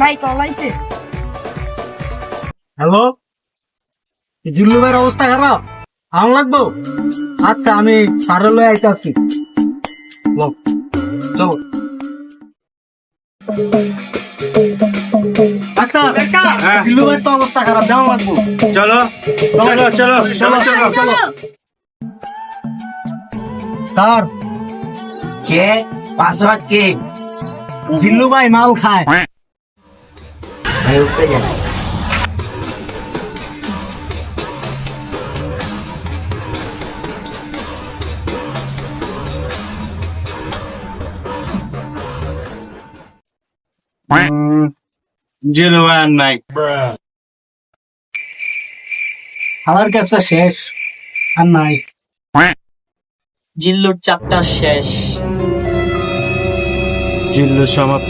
ভাই কল আইছে। হ্যালো? জিল্লু ভাইয়ের অবস্থা খারাপ? আম লাগবো? আচ্ছা আমি সারে লয়ে আইতাছি। চলো হ্যাঁ। জিল্লু ভাইয়ের তো অবস্থা খারাপ দেওয়া লাগবো। চলো। চলো চলো। চলো চলো। চলো। স্যার। কে? পাসওয়ার্ড কে? জিল্লু ভাই মাল খায় জিরো ওয়ান নাই। আমার ক্যাপসা শেষ আর নাই। জিল্লুর চ্যাপ্টার শেষ। Cille Şamap